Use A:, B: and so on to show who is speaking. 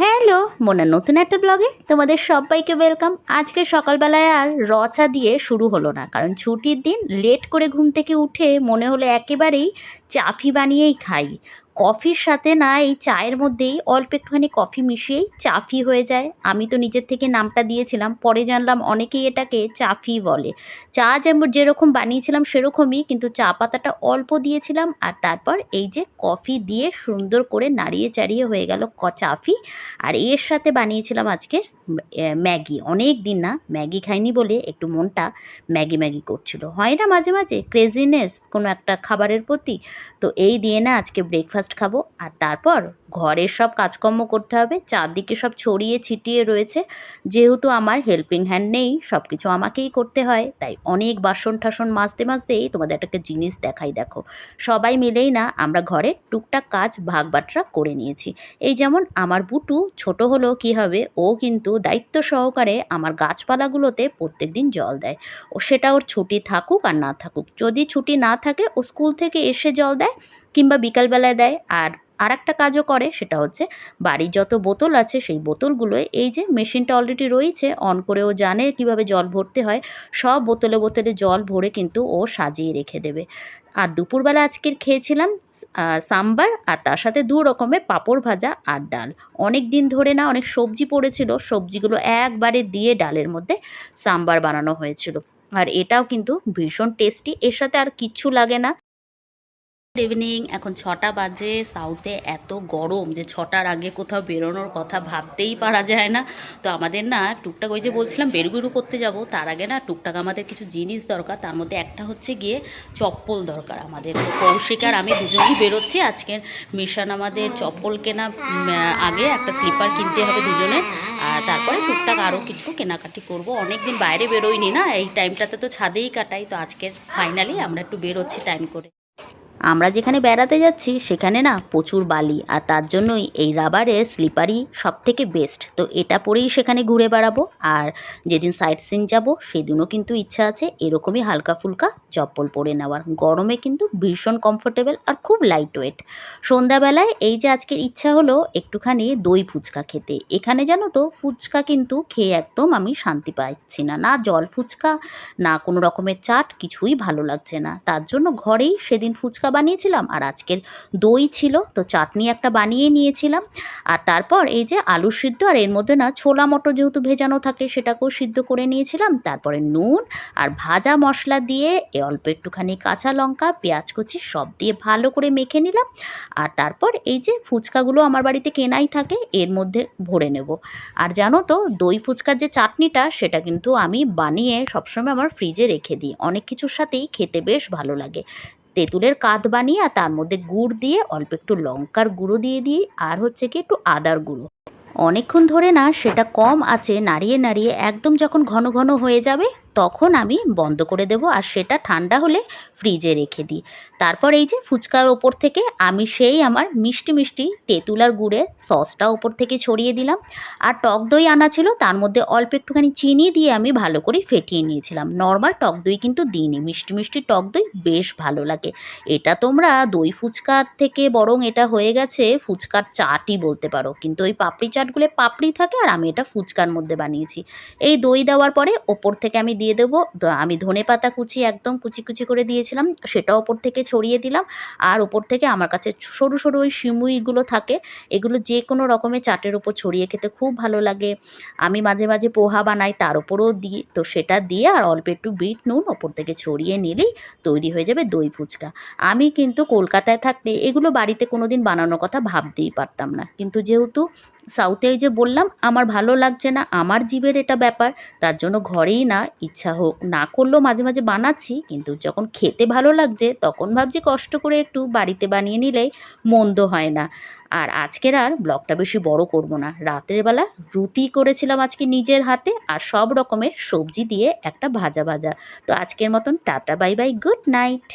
A: Hello, Mona, নতুন একটা ব্লগে তোমাদের সবাইকে ওয়েলকাম আজকে সকালবেলায় আর রচা দিয়ে শুরু হলো না, কারণ ছুটির দিন লেট করে ঘুম থেকে উঠে মনে হলো একেবারেই চাফি বানিয়েই খাই। কফির সাথে না এই চায়ের মধ্যেই অল্প একটুখানি কফি মিশিয়েই চাফি হয়ে যায়। আমি তো নিজের থেকে নামটা দিয়েছিলাম। পরে জানলাম অনেকেই এটাকে চাফি বলে। চা যেমন যেরকম বানিয়েছিলাম সেরকমই, কিন্তু চা পাতাটা অল্প দিয়েছিলাম আর তারপর এই যে কফি দিয়ে সুন্দর করে নাড়িয়ে চাড়িয়ে হয়ে গেল ক চাফি আর এর সাথে বানিয়েছিলাম আজকে ম্যাগি। অনেক দিন না ম্যাগি খাইনি বলে একটু মনটা ম্যাগি ম্যাগি করছিল। হয় না মাঝে মাঝে ক্রেজিনেস কোনো একটা খাবারের প্রতি। তো এই দিয়ে না আজকে ব্রেকফাস্ট খাব। আর তারপর ঘরের সব কাজকর্ম করতে হবে। চারদিকে সব ছড়িয়ে ছিটিয়ে রয়েছে। যেহেতু আমার হেল্পিং হ্যান্ড নেই সব কিছু আমাকেই করতে হয়। তাই অনেক বাসন টাসন মাজতে মাজতেই তোমাদের একটা জিনিস দেখাই দেখো। সবাই মিলেই না আমরা ঘরে টুকটাক কাজ ভাগ বাটরা করে নিয়েছি। এই যেমন আমার বুটু ছোট হলেও কী হবে, ও কিন্তু দায়িত্ব সহকারে আমার গাছপালাগুলোতে প্রত্যেক দিন জল দেয়। ও সেটা ওর ছুটি থাকুক আর না থাকুক। যদি ছুটি না থাকে, ও স্কুল থেকে এসে জল দেয়। কিংবা বিকালবেলায় দেয়। আর আর একটা কাজও করে, সেটা হচ্ছে বাড়ির যত বোতল আছে, সেই বোতলগুলোয় এই যে মেশিনটা অলরেডি রয়েছে অন করে ও জানে কীভাবে জল ভরতে হয়, সব বোতলে বোতলে জল ভরে কিন্তু ও সাজিয়ে রেখে দেবে। আর দুপুরবেলা আজকের খেয়েছিলাম সাম্বার, আর তার সাথে দু রকমের পাঁপড় ভাজা আর ডাল। অনেক দিন ধরে না অনেক সবজি পড়েছিল, সবজিগুলো একবারে দিয়ে ডালের মধ্যে সাম্বার বানানো হয়েছিল। আর এটাও কিন্তু ভীষণ টেস্টি এর সাথে আর কিচ্ছু লাগে না। গুড ইভিনিং এখন ছটা বাজে। সাউথে এত গরম যে ছটার আগে কোথাও বেরোনোর কথা ভাবতেই পারা যায় না। তো আমাদের না টুকটাক ওই যে বলছিলাম, বেরুবেরু করতে যাব। তার আগে না টুকটাক আমাদের কিছু জিনিস দরকার। তার মধ্যে একটা হচ্ছে গিয়ে চপ্পল দরকার আমাদের। তো কৌশিক আমি দুজনেই বেরোচ্ছি। আজকের মিশন আমাদের চপ্পল কেনা আগে একটা স্লিপার কিনতে হবে দুজনে। আর তারপরে টুকটাক আরও কিছু কেনাকাটি করব। অনেক দিন বাইরে বেরোইনি না। এই টাইমটাতে তো ছাদেই কাটাই। তো আজকের ফাইনালি আমরা একটু বেরোচ্ছি টাইম করে। আমরা যেখানে বেড়াতে যাচ্ছি, সেখানে না প্রচুর বালি, আর তার জন্যই এই রাবারের স্লিপারই সব থেকে বেস্ট তো এটা পরেই সেখানে ঘুরে বেড়াবো, আর যেদিন সাইট সিন যাব, সেদিনও কিন্তু ইচ্ছা আছে এরকমই হালকা ফুলকা চপ্পল পরে নেওয়ার। গরমে কিন্তু ভীষণ কমফোর্টেবল আর খুব লাইট ওয়েট সন্ধ্যাবেলায় এই যে আজকের ইচ্ছা হলো, একটুখানি দই ফুচকা খেতে। এখানে জানো তো, ফুচকা কিন্তু খেয়ে একদম আমি শান্তি পাচ্ছি না। না জল ফুচকা, না কোনো রকমের চাট, কিছুই ভালো লাগছে না। তার জন্য ঘরেই সেদিন ফুচকা বানিয়েছিলাম আর আজকের দই ছিল, তো চাটনি একটা বানিয়ে নিয়েছিলাম। আর তারপর এই যে আলু সিদ্ধ, আর এর মধ্যে না ছোলা মটর যেহেতু ভেজানো থাকে সেটাকেও সিদ্ধ করে নিয়েছিলাম। তারপরে নুন আর ভাজা মশলা দিয়ে এ অল্প একটুখানি কাঁচা লঙ্কা, পেঁয়াজ কুচি সব দিয়ে ভালো করে মেখে নিলাম। আর তারপর এই যে ফুচকাগুলো আমার বাড়িতে কেনাই থাকে, এর মধ্যে ভরে নেব। আর জানো তো, দই ফুচকার যে চাটনিটা, সেটা কিন্তু আমি বানিয়ে সবসময় আমার ফ্রিজে রেখে দিই। অনেক কিছুর সাথেই খেতে বেশ ভালো লাগে। তেঁতুলের কাঁধ বানিয়ে আর তার মধ্যে গুড় দিয়ে অল্প একটু লঙ্কার গুঁড়ো দিয়ে দিই, আর হচ্ছে কি একটু আদার গুঁড়ো। অনেকক্ষণ ধরে না সেটা কম আছে, নাড়িয়ে নাড়িয়ে একদম যখন ঘন ঘন হয়ে যাবে, তখন আমি বন্ধ করে দেব আর সেটা ঠান্ডা হলে ফ্রিজে রেখে দিই। তারপর এই যে ফুচকার ওপর থেকে আমি সেই আমার মিষ্টি মিষ্টি তেঁতুল আর গুড়ের সসটা ওপর থেকে ছড়িয়ে দিলাম। আর টক দই আনা ছিল, তার মধ্যে অল্প একটুখানি চিনি দিয়ে আমি ভালো করে ফেটিয়ে নিয়েছিলাম। নর্মাল টক দই কিন্তু দিইনি, মিষ্টি মিষ্টি টক দই বেশ ভালো লাগে। এটা তোমরা দই ফুচকার থেকে বরং এটা হয়ে গেছে ফুচকার চাটই বলতে পারো, কিন্তু ওই পাপড়ি চাটগুলো পাপড়ি থাকে আর আমি এটা ফুচকার মধ্যে বানিয়েছি। এই দই দেওয়ার পরে ওপর থেকে আমি দিয়ে দেবো আমি ধনে পাতা কুচি একদম কুচি কুচি করে দিয়েছিলাম, সেটা ওপর থেকে ছড়িয়ে দিলাম আর ওপর থেকে আমার কাছে সরু সরু ওই সিমুইগুলো থাকে, এগুলো যে কোনো রকমের চাটের ওপর ছড়িয়ে খেতে খুব ভালো লাগে। আমি মাঝে মাঝে পোহা বানাই, তার ওপরেও দিই, তো সেটা দিয়ে আর অল্প একটু বিট নুন ওপর থেকে ছড়িয়ে নিলেই তৈরি হয়ে যাবে দই ফুচকা। আমি কিন্তু কলকাতায় থাকলে এগুলো বাড়িতে কোনো দিন বানানোর কথা ভাবতেই পারতাম না। কিন্তু যেহেতু সাউথে ওই যে বললাম, আমার ভালো লাগছে না, আমার জীবের এটা ব্যাপার, তার জন্য ঘরেই না, ইচ্ছা হোক, না করলেও মাঝে মাঝে বানাচ্ছি, কিন্তু যখন খেতে ভালো লাগছে, তখন ভাবছি কষ্ট করে একটু বাড়িতে বানিয়ে নিলেই মন্দ হয় না। আর আজকের আর ব্লগটা বেশি বড় করব না, রাতের বেলা রুটি করেছিলাম আজকে নিজের হাতে, আর সব রকমের সবজি দিয়ে একটা ভাজা ভাজা। তো আজকের মতন tata, bye bye, good night.